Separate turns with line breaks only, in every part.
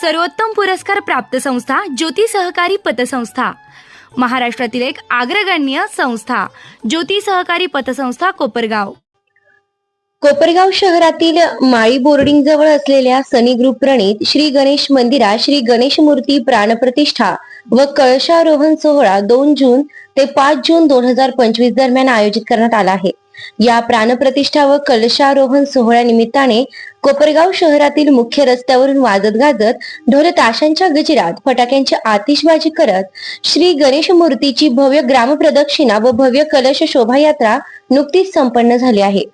सर्वोत्तम पुरस्कार प्राप्त संस्था ज्योती सहकारी पतसंस्था. महाराष्ट्रातील एक अग्रगण्य संस्था ज्योती सहकारी पतसंस्था कोपरगाव.
कोपरगाव शहरातील माळी बोर्डिंग जवळ असलेल्या सनी ग्रुप प्रणित श्री गणेश मंदिरात श्री गणेश मूर्ती प्राणप्रतिष्ठा व कळशारोहण सोहळा दोन जून ते पाच जून दोन हजार पंचवीस दरम्यान आयोजित करण्यात आला आहे. या प्राणप्रतिष्ठा व कलशारोहण सोहळ्यानिमित्ताने कोपरगाव शहरातील मुख्य रस्त्यावरून वाजत गाजत ढोल ताशांच्या गजरात फटाक्यांची आतिषबाजी करत श्री गणेश मूर्तीची भव्य ग्रामप्रदक्षिणा व भव्य कलश शोभायात्रा नुकतीच संपन्न झाली आहे.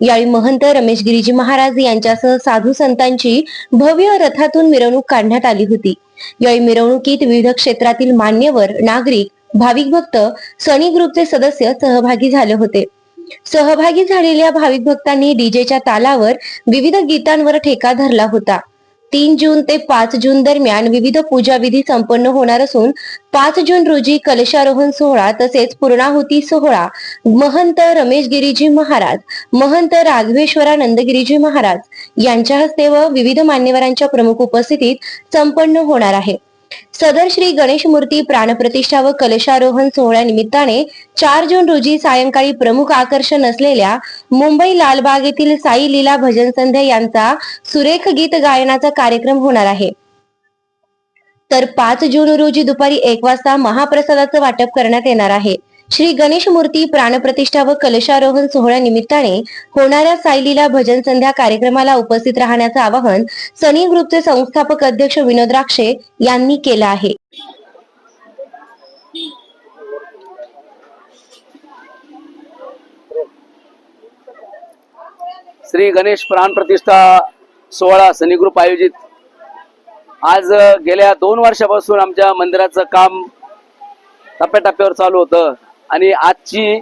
यावेळी महंत रमेश गिरीजी महाराज यांच्यासह साधू संतांची भव्य रथातून मिरवणूक काढण्यात आली होती. यावेळी मिरवणुकीत विविध क्षेत्रातील मान्यवर नागरिक भाविक भक्त सनी ग्रुपचे सदस्य सहभागी झाले होते. सहभागी झालेल्या भाविक भक्तांनी डीजेच्या तालावर विविध गीतांवर ठेका धरला होता. तीन जून ते पाच जून दरम्यान विविध पूजा विधी संपन्न होणार असून पाच जून रोजी कलशारोहण सोहळा तसेच पूर्णाहुती सोहळा महंत रमेश गिरीजी महाराज महंत राघवेश्वरानंद गिरीजी महाराज यांच्या हस्ते व विविध मान्यवरांच्या प्रमुख उपस्थितीत संपन्न होणार आहे. सदर श्री गणेश मूर्ती प्राणप्रतिष्ठा व कलशारोहण सोहळ्यानिमित्ताने चार जून रोजी सायंकाळी प्रमुख आकर्षण असलेल्या मुंबई लालबाग येथील साई लीला भजन संध्या यांचा सुरेख गीत गायनाचा कार्यक्रम होणार आहे. तर पाच जून रोजी दुपारी एक वाजता महाप्रसादाचं वाटप करण्यात येणार आहे. श्री गणेश मूर्ती प्राणप्रतिष्ठा व कलशारोहण सोहळ्यानिमित्ताने होणाऱ्या सायलीला भजन संध्या कार्यक्रमाला उपस्थित राहण्याचं आवाहन सनी ग्रुपचे संस्थापक अध्यक्ष विनोद राक्षे यांनी केलं आहे.
श्री गणेश प्राण प्रतिष्ठा सोहळा सनी ग्रुप आयोजित. आज गेल्या दोन वर्षापासून आमच्या मंदिराचं काम टप्प्याटप्प्यावर चालू होतं. आणि आजची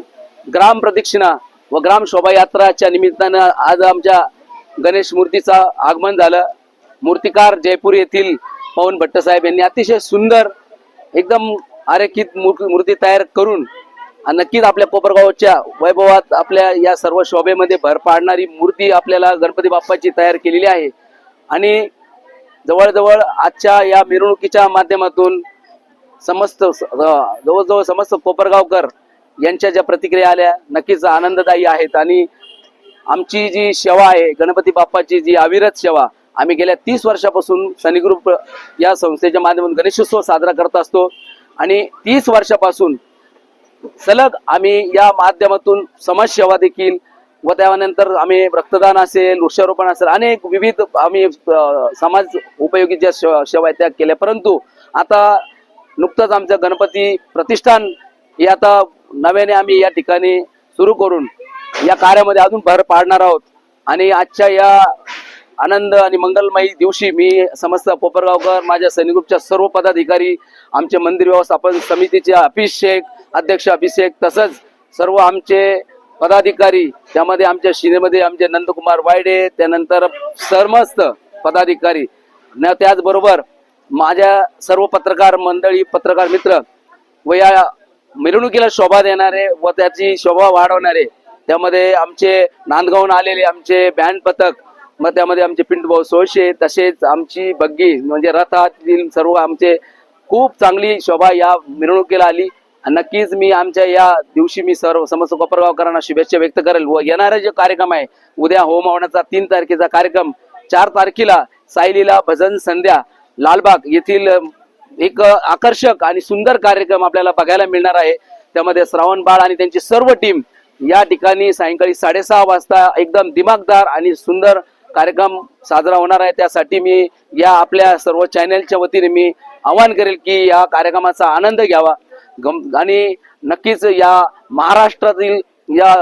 ग्राम प्रदक्षिणा व ग्राम शोभायात्राच्या निमित्तानं आज आमच्या गणेश मूर्तीचं आगमन झालं. मूर्तिकार जयपूर येथील पवन भट्टसाहेब यांनी अतिशय सुंदर एकदम आरेखित मूर्- मूर्ती तयार करून आणि नक्कीच आपल्या कोपरगावच्या वैभवात आपल्या या सर्व शोभेमध्ये भर पाडणारी मूर्ती आपल्याला गणपती बाप्पाची तयार केलेली आहे. आणि जवळजवळ आजच्या या मिरवणुकीच्या माध्यमातून समस्त जवळजवळ समस्त कोपरगावकर यांच्या ज्या प्रतिक्रिया आल्या नक्कीच आनंददायी आहेत. आणि आमची जी सेवा आहे गणपती बाप्पाची जी अविरत सेवा आम्ही गेल्या तीस वर्षापासून सनी ग्रुप या संस्थेच्या माध्यमातून गणेशोत्सव साजरा करत असतो. आणि तीस वर्षापासून सलग आम्ही या माध्यमातून समाजसेवा देखील व त्यानंतर आम्ही रक्तदान असेल वृक्षारोपण असेल अनेक विविध आम्ही समाज उपयोगी ज्या सेवा सेवा आहेत त्या केल्या. परंतु आता नुकतंच आमचं गणपती प्रतिष्ठान हे आता नव्याने आम्ही या ठिकाणी सुरू करून या कार्यामध्ये अजून भर पाडणार आहोत. आणि आजच्या या आनंद आणि मंगलमयी दिवशी मी समस्त कोपरगावकर माझ्या सैनिकच्या सर्व पदाधिकारी आमचे मंदिर व्यवस्थापन समितीचे अभिषेक अध्यक्ष अभिषेक तसंच सर्व आमचे पदाधिकारी त्यामध्ये आमच्या शिनेमध्ये आमचे नंदकुमार वायडे त्यानंतर समस्त पदाधिकारी. न त्याचबरोबर माझ्या सर्व पत्रकार मंडळी पत्रकार मित्र व या मिरवणुकीला शोभा देणारे व त्याची शोभा वाढवणारे त्यामध्ये आमचे नांदगावून आलेले आमचे बँड पथक मग त्यामध्ये आमचे पिंटभाऊ सोळशे तसेच आमची बग्गी म्हणजे रथातील सर्व आमचे खूप चांगली शोभा या मिरवणुकीला आली. नक्कीच मी आमच्या या दिवशी मी सर्व समस्त कोपरगावकरांना शुभेच्छा व्यक्त करेल. व येणारा जो कार्यक्रम आहे उद्या होम हवनाचा तीन तारखेचा कार्यक्रम चार तारखेला सायलीला भजन संध्या लालबाग येथील एक आकर्षक आणि सुंदर कार्यक्रम आपल्याला बघायला मिळणार आहे. त्यामध्ये श्रावण बाळ आणि त्यांची सर्व टीम या ठिकाणी सायंकाळी साडेसहा वाजता एकदम दिमागदार आणि सुंदर कार्यक्रम साजरा होणार आहे. त्यासाठी मी या आपल्या सर्व चॅनेलच्या वतीने मी आवाहन करेल की या कार्यक्रमाचा आनंद घ्यावा. गम आणि नक्कीच या महाराष्ट्रातील या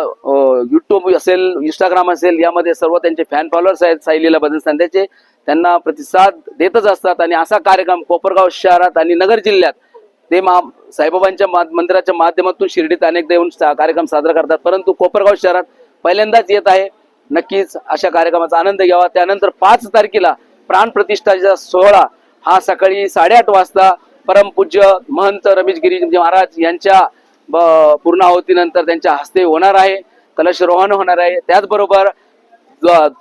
युट्यूब असेल इंस्टाग्राम असेल यामध्ये सर्व त्यांचे फॅन फॉलोअर्स आहेत. सायलीला बदल संध्याचे त्यांना प्रतिसाद देतच असतात. आणि असा कार्यक्रम कोपरगाव शहरात आणि नगर जिल्ह्यात ते मा साईबाबांच्या मा- मंदिराच्या माध्यमातून शिर्डीत अनेकदा येऊन सा- कार्यक्रम साजरा करतात. परंतु कोपरगाव शहरात पहिल्यांदाच येत आहे. नक्कीच अशा कार्यक्रमाचा आनंद घ्यावा. त्यानंतर पाच तारखेला प्राण प्रतिष्ठाचा सोहळा हा सकाळी साडेआठ वाजता परमपूज्य महंत रमेश गिरी महाराज यांच्या ब- पूर्णाहुतीनंतर त्यांच्या हस्ते होणार आहे. कलश रोहन होणार आहे. त्याचबरोबर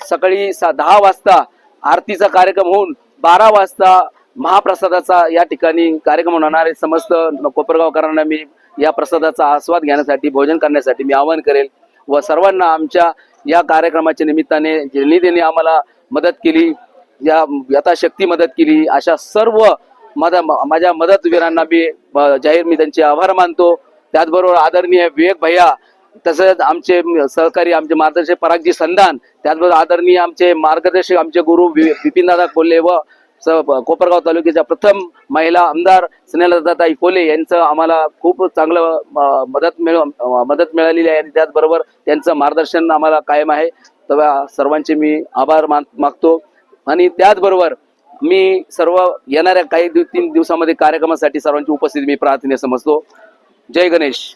सकाळी सा- दहा वाजता आरतीचा कार्यक्रम होऊन बारा वाजता महाप्रसादाचा या ठिकाणी कार्यक्रम होणार आहे. समस्त कोपरगावकरांना मी या प्रसादाचा आस्वाद घेण्यासाठी भोजन करण्यासाठी मी आवाहन करेल व सर्वांना आमच्या या कार्यक्रमाच्या निमित्ताने ज्यांनी त्यांनी आम्हाला मदत केली या यथाशक्ती मदत केली अशा सर्व माझ्या माझ्या मदतवीरांना मी जाहीर मी त्यांचे आभार मानतो. त्याचबरोबर आदरणीय विवेक भैया तसंच आमचे सहकारी आमचे मार्गदर्शक परागजी संधान त्याचबरोबर आदरणीय आमचे मार्गदर्शक आमचे गुरु विपिनदादा कोल्हे व कोपरगाव तालुक्याच्या प्रथम महिला आमदार स्नेहलताई कोले यांचं आम्हाला खूप चांगलं मदत मिळ मदत मिळालेली आहे. आणि त्याचबरोबर त्यांचं मार्गदर्शन आम्हाला कायम आहे. तर सर्वांचे मी आभार मान मागतो. आणि त्याचबरोबर मी सर्व येणाऱ्या काही दिव तीन दिवसामध्ये कार्यक्रमासाठी सर्वांची उपस्थिती मी प्रार्थने समजतो. जय गणेश.